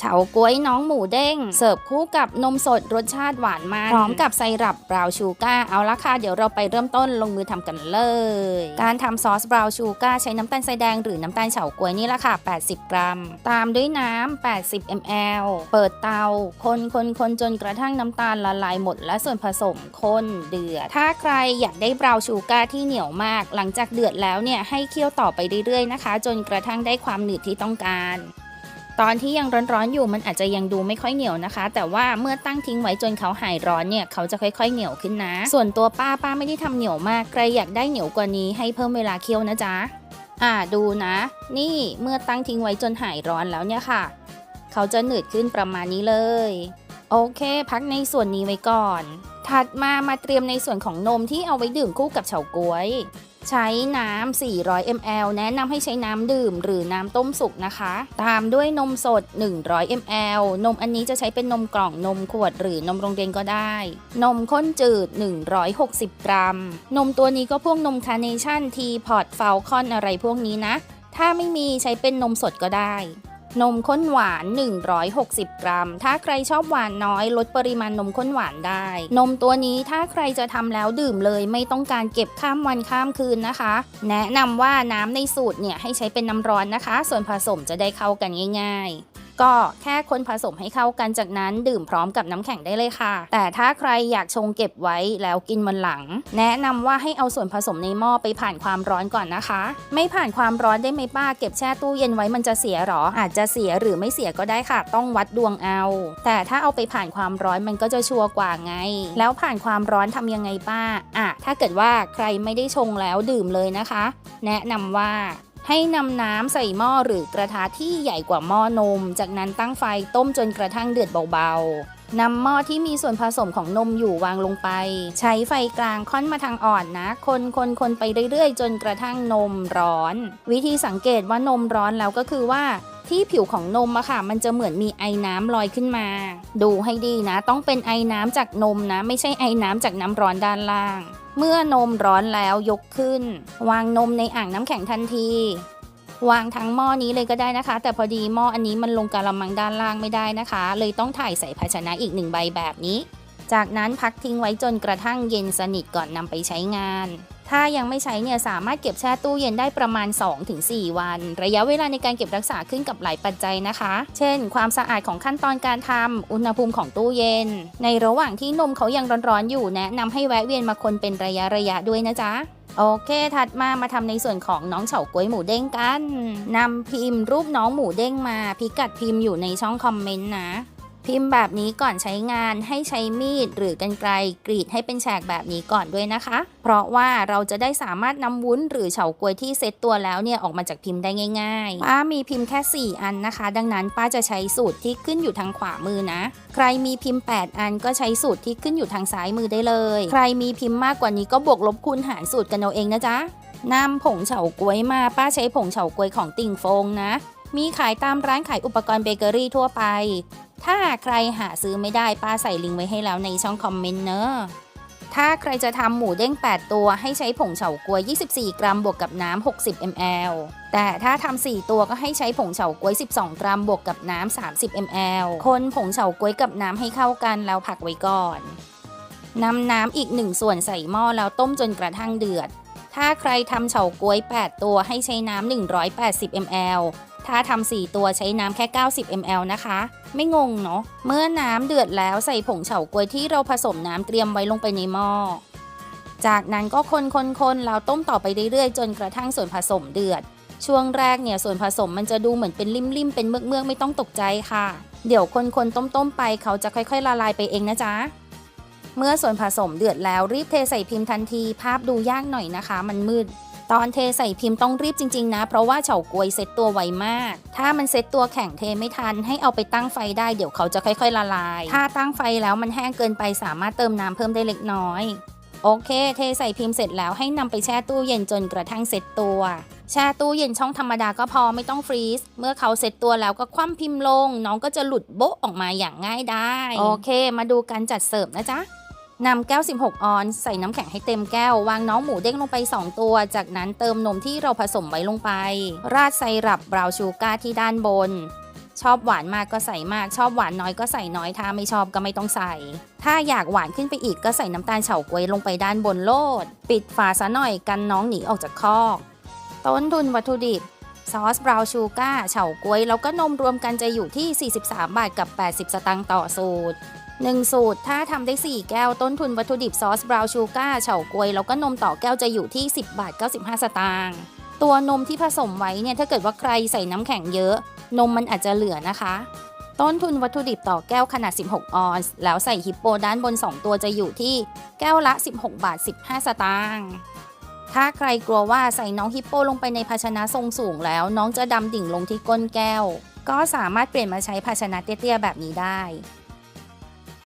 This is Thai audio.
เฉาก๊วยน้องหมูเด้ง เสิร์ฟคู่กับนมสดรสชาติหวานมันพร้อมกับไซรัปบราวชูการ์เอาละค่ะ เดี๋ยวเราไปเริ่มต้นลงมือทำกันเลย การทำซอสบราวชูการ์ใช้น้ำตาลทรายแดงหรือน้ำตาลเฉาก๊วยนี่ละค่ะ 80 กรัม ตามด้วยน้ำ80 ml เปิดเตา คนคนคนจนกระทั่งน้ำตาลละลายหมด และส่วนผสมข้นเดือด ถ้าใครอยากได้บราวชูการ์ที่เหนียวมาก หลังจากเดือดแล้วเนี่ยให้เคี่ยวต่อไปเรื่อยๆนะคะ จนกระทั่งได้ความหนืดที่ต้องการ ตอนที่ยังร้อนๆอยู่มันอาจจะยังดูไม่ค่อยเหนียวนะคะ แต่ว่าเมื่อตั้งทิ้งไว้จนเขาหายร้อนเนี่ยเขาจะค่อยๆเหนียวขึ้นนะ ส่วนตัวป้าป้าไม่ได้ทำเหนียวมากใครอยากได้เหนียวกว่านี้ให้เพิ่มเวลาเคี่ยวนะจ๊ะอ่าดูนะ นี่เมื่อตั้งทิ้งไว้จนหายร้อนแล้วเนี่ยค่ะ เขาจะหนืดขึ้นประมาณนี้เลย โอเค พักในส่วนนี้ไว้ก่อน ถัดมามาเตรียมในส่วนของนมที่เอาไว้ดื่มคู่กับเฉาก๊วย ใช้น้ำ 400 ml แนะนำให้ใช้น้ำดื่มหรือน้ำต้มสุกนะคะ ตามด้วยนมสด 100 ml นมอันนี้จะใช้เป็นนมกล่องนมขวดหรือนมโรงเรียนก็ได้ นมข้นจืด 160 กรัม นมตัวนี้ก็พวกนมคาร์เนชั่นทีพอร์ตฟลคอนอะไรพวกนี้นะ ถ้าไม่มีใช้เป็นนมสดก็ได้ นมข้นหวาน 160 กรัม ถ้าใครชอบหวานน้อยลดปริมาณนมข้นหวานได้ นมตัวนี้ถ้าใครจะทำแล้วดื่มเลยไม่ต้องการเก็บข้ามวันข้ามคืนนะคะ แนะนำว่าน้ำในสูตรเนี่ยให้ใช้เป็นน้ำร้อนนะคะ ส่วนผสมจะได้เข้ากันง่าย ๆ ก็แค่คนผสมให้เข้ากันจากนั้นดื่มพร้อมกับน้ำแข็งได้เลยค่ะ แต่ถ้าใครอยากชงเก็บไว้แล้วกินวันหลัง แนะนำว่าให้เอาส่วนผสมในหม้อไปผ่านความร้อนก่อนนะคะ ไม่ผ่านความร้อนได้ไหมป้าเก็บแช่ตู้เย็นไว้มันจะเสียหรอ อาจจะเสียหรือไม่เสียก็ได้ค่ะ ต้องวัดดวงเอา แต่ถ้าเอาไปผ่านความร้อนมันก็จะชัวร์กว่าไง แล้วผ่านความร้อนทำยังไงป้าอะถ้าเกิดว่าใครไม่ได้ชงแล้วดื่มเลยนะคะ แนะนำว่า ให้นำน้ำใส่หม้อหรือกระทะที่ใหญ่กว่าหม้อนม จากนั้นตั้งไฟต้มจนกระทั่งเดือดเบาๆนำหม้อที่มีส่วนผสมของนมอยู่วางลงไป ใช้ไฟกลางค่อนมาทางอ่อนนะ คนคนคนไปเรื่อยๆ จนกระทั่งนมร้อน วิธีสังเกตว่านมร้อนแล้วก็คือว่าที่ผิวของนมอะค่ะ มันจะเหมือนมีไอ้น้ำลอยขึ้นมา ดูให้ดีนะ ต้องเป็นไอ้น้ำจากนมนะ ไม่ใช่ไอ้น้ำจากน้ำร้อนด้านล่าง เมื่อนมร้อนแล้วยกขึ้น วางนมในอ่างน้ำแข็งทันที วางทั้งหม้อนี้เลยก็ได้นะคะ แต่พอดีหม้ออันนี้มันลงกะละมังด้านล่างไม่ได้นะคะ เลยต้องถ่ายใส่ภาชนะอีกหนึ่งใบแบบนี้ จากนั้นพักทิ้งไว้จนกระทั่งเย็นสนิทก่อนนำไปใช้งาน ถ้ายังไม่ใช้เนี่ยสามารถเก็บแช่ตู้เย็นได้ประมาณ 2-4 วัน ระยะเวลาในการเก็บรักษาขึ้นกับหลายปัจจัยนะคะ เช่น ความสะอาดของขั้นตอนการทำอุณหภูมิของตู้เย็น ในระหว่างที่นมเขายังร้อนๆอยู่แนะนำให้แวะเวียนมาคนเป็นระยะระยะๆด้วยนะจ๊ะโอเคถัดมามาทำในส่วนของน้องเฉาก๊วยหมูเด้งกันนำพิมพ์รูปน้องหมูเด้งมาพิกัดพิมพ์อยู่ในช่องคอมเมนต์นะ พิมพ์แบบนี้ก่อนใช้งานให้ใช้มีดหรือกรรไกรกรีดให้เป็นแฉกแบบนี้ก่อนด้วยนะคะ เพราะว่าเราจะได้สามารถนำวุ้นหรือเฉาก๊วยที่เซตตัวแล้วเนี่ยออกมาจากพิมพ์ได้ง่ายๆป้ามีพิมพ์แค่ 4 อันนะคะ ดังนั้นป้าจะใช้สูตรที่ขึ้นอยู่ทางขวามือนะ ใครมีพิมพ์ 8 อันก็ใช้สูตรที่ขึ้นอยู่ทางซ้ายมือได้เลย ใครมีพิมพ์มากกว่านี้ก็บวกลบคูณหารสูตรกันเอาเองนะจ๊ะนำผงเฉาก๊วยมาป้าใช้ผงเฉาก๊วยของติ่งฟงนะ มีขายตามร้านขายอุปกรณ์เบเกอรี่ทั่วไป ถ้าใครหาซื้อไม่ได้ป้าใส่ลิงก์ไว้ให้แล้วในช่องคอมเมนต์เนอะถ้าใครจะทำหมูเด้ง 8 ตัวให้ใช้ผงเฉาก๊วย 24 กรัมบวกกับน้ำ 60 ml แต่ถ้าทำ 4 ตัวก็ให้ใช้ผงเฉาก๊วย 12 กรัมบวกกับน้ำ 30 ml คนผงเฉาก๊วยกับน้ำให้เข้ากันแล้วพักไว้ก่อนนำน้ำอีก1ส่วนใส่หม้อแล้วต้มจนกระทั่งเดือด ถ้าใครทำเฉาก๊วย 8 ตัวให้ใช้น้ำ 180 ml ถ้าทำ4ตัวใช้น้ำแค่ 90 ml นะคะ ไม่งงเนาะ เมื่อน้ำเดือดแล้วใส่ผงเฉาก๊วยที่เราผสมน้ำเตรียมไว้ลงไปในหม้อ จากนั้นก็คนคนคนแล้วต้มต่อไปเรื่อยๆ จนกระทั่งส่วนผสมเดือด ช่วงแรกเนี่ยส่วนผสมมันจะดูเหมือนเป็นริ่มๆ เป็นเมือกๆ ไม่ต้องตกใจค่ะ เดี๋ยวคนคนต้มต้มๆไปเขาจะค่อยๆ ละลายไปเองนะจ๊ะเมื่อส่วนผสมเดือดแล้วรีบเทใส่พิมพ์ทันที ภาพดูยากหน่อยนะคะ มันมืด ตอนเทใส่พิมพ์ต้องรีบจริงๆนะ เพราะว่าเฉาก๊วยเซ็ตตัวไวมาก ถ้ามันเซ็ตตัวแข็งเทไม่ทัน ให้เอาไปตั้งไฟได้เดี๋ยวเขาจะค่อยๆละลาย ถ้าตั้งไฟแล้วมันแห้งเกินไปสามารถเติมน้ำเพิ่มได้เล็กน้อยโอเค เทใส่พิมพ์เสร็จแล้วให้นำไปแช่ตู้เย็นจนกระทั่งเซ็ตตัว แช่ตู้เย็นช่องธรรมดาก็พอไม่ต้องฟรีซ เมื่อเขาเซ็ตตัวแล้วก็คว่ำพิมพ์ลง น้องก็จะหลุดโบ๊ะออกมาอย่างง่ายได้ โอเค มาดูการจัดเสิร์ฟนะจ๊ะ นำแก้ว 16 ออนซ์ใส่น้ำแข็งให้เต็มแก้ว วางน้องหมูเด้งลงไป 2 ตัว จากนั้นเติมนมที่เราผสมไว้ลงไป ราดไซรัปบราวชูการ์ที่ด้านบน ชอบหวานมากก็ใส่มาก ชอบหวานน้อยก็ใส่น้อย ถ้าไม่ชอบก็ไม่ต้องใส่ ถ้าอยากหวานขึ้นไปอีกก็ใส่น้ำตาลเฉาก๊วยลงไปด้านบนโลด ปิดฝาซะหน่อยกันน้องหนีออกจากคอก ต้นทุนวัตถุดิบซอสบราวชูการ์เฉาก๊วยแล้วก็นมรวมกันจะอยู่ที่ 43 บาทกับ 80 สตางค์ต่อสูตร 1 สูตร ถ้าทำได้ 4 แก้วต้นทุนวัตถุดิบซอสบราวน์ชูการ์เฉาก๊วย แล้วก็นมต่อแก้วจะอยู่ที่ 10 บาท 95 สตางค์ตัวนมที่ผสมไว้เนี่ยถ้าเกิดว่าใครใส่น้ำแข็งเยอะ นมมันอาจจะเหลือนะคะ ต้นทุนวัตถุดิบต่อแก้วขนาด 16 ออนซ์แล้วใส่ฮิปโปด้านบน 2 ตัวจะอยู่ที่แก้วละ 16 บาท 15 สตางค์ถ้าใครกลัวว่าใส่น้องฮิปโปลงไปในภาชนะทรงสูงแล้ว น้องจะดำดิ่งลงที่ก้นแก้ว ก็สามารถเปลี่ยนมาใช้ภาชนะเตี้ยๆแบบนี้ได้